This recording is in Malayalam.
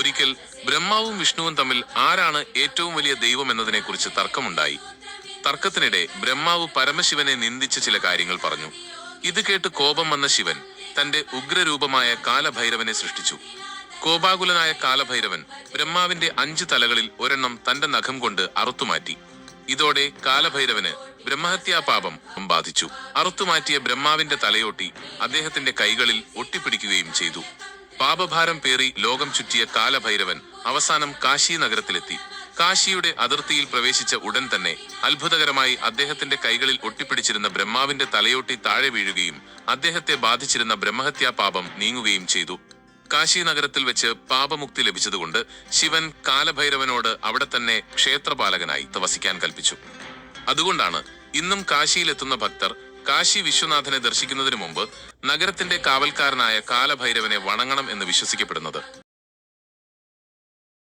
ഒരിക്കൽ ബ്രഹ്മാവും വിഷ്ണുവും തമ്മിൽ ആരാണ് ഏറ്റവും വലിയ ദൈവം എന്നതിനെക്കുറിച്ച് തർക്കമുണ്ടായി. തർക്കത്തിനിടെ ബ്രഹ്മാവ് പരമശിവനെ നിന്ദിച്ച ചില കാര്യങ്ങൾ പറഞ്ഞു. ഇത് കേട്ട് കോപം വന്ന ശിവൻ തന്റെ ഉഗ്രരൂപമായ കാലഭൈരവനെ സൃഷ്ടിച്ചു. കോപാകുലനായ കാലഭൈരവൻ ബ്രഹ്മാവിന്റെ അഞ്ച് തലകളിൽ ഒരെണ്ണം തന്റെ നഖം കൊണ്ട് അറുത്തുമാറ്റി. ഇതോടെ കാലഭൈരവന് ബ്രഹ്മഹത്യാപാപം ബാധിച്ചു. അറുത്തുമാറ്റിയ ബ്രഹ്മാവിന്റെ തലയോട്ടി അദ്ദേഹത്തിന്റെ കൈകളിൽ ഒട്ടിപ്പിടിക്കുകയും ചെയ്തു. പാപഭാരം പേറി ലോകം ചുറ്റിയ കാലഭൈരവൻ അവസാനം കാശി നഗരത്തിലെത്തി. കാശിയുടെ അതിർത്തിയിൽ പ്രവേശിച്ച ഉടൻ തന്നെ അത്ഭുതകരമായി അദ്ദേഹത്തിന്റെ കൈകളിൽ ഒട്ടിപ്പിടിച്ചിരുന്ന ബ്രഹ്മാവിന്റെ തലയോട്ടി താഴെ വീഴുകയും അദ്ദേഹത്തെ ബാധിച്ചിരുന്ന ബ്രഹ്മഹത്യാ പാപം നീങ്ങുകയും ചെയ്തു. കാശി നഗരത്തിൽ വെച്ച് പാപമുക്തി ലഭിച്ചതുകൊണ്ട് ശിവൻ കാലഭൈരവനോട് അവിടെ തന്നെ ക്ഷേത്രപാലകനായി വസിക്കാൻ കൽപ്പിച്ചു. അതുകൊണ്ടാണ് ഇന്നും കാശിയിലെത്തുന്ന ഭക്തർ കാശി വിശ്വനാഥനെ ദർശിക്കുന്നതിന് മുമ്പ് നഗരത്തിന്റെ കാവൽക്കാരനായ കാലഭൈരവനെ വണങ്ങണം എന്ന് വിശ്വസിക്കപ്പെടുന്നത്.